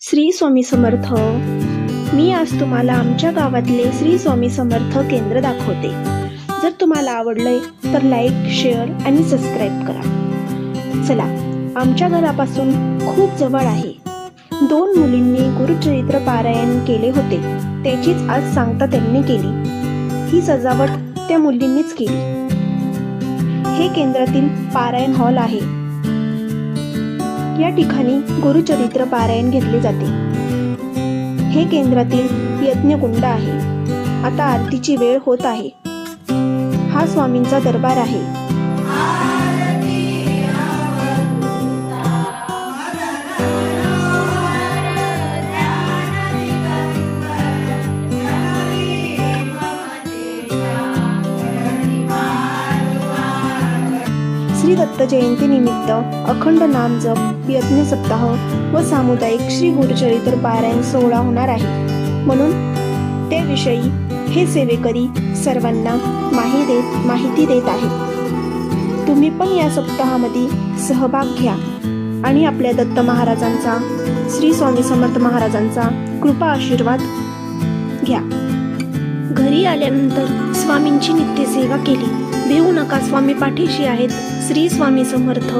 श्री स्वामी समर्थ. मी आज तुम्हाला आमच्या गावातले श्री स्वामी समर्थ केंद्र दाखवते. जर तुम्हाला आवडलंय तर लाईक शेअर आणि सबस्क्राईब करा. चला आमच्या घरापासून खूप जवळ आहे. दोन मुलींनी गुरुचरित्र पारायण केले होते. त्याचीच आज सांगता त्यांनी केली. ही सजावट त्या मुलींनीच केली. हे केंद्रातील पारायण हॉल आहे. या ठिकाणी गुरुचरित्र पारायण घेतले जाते. हे केंद्रातील यज्ञकुंड आहे. आता आरतीची वेळ होत आहे. हा स्वामींचा दरबार आहे. श्री दत्त जयंती निमित्त अखंड नाम जप यज्ञ सप्ताह व सामुदायिक श्री गुरुचरित्र पारायण सोहळा होणार आहे. म्हणून त्याविषयी हे सेवेकरी सर्वांना माहिती देत माहिती देत आहेत. तुम्ही पण या सप्ताहामध्ये सहभाग घ्या आणि आपल्या दत्त महाराजांचा श्री स्वामी समर्थ महाराजांचा कृपा आशीर्वाद घ्या. घरी आल्यानंतर स्वामींची नित्यसेवा केली. भिवू नका स्वामी पाठीशी आहेत. श्री स्वामी समर्थ.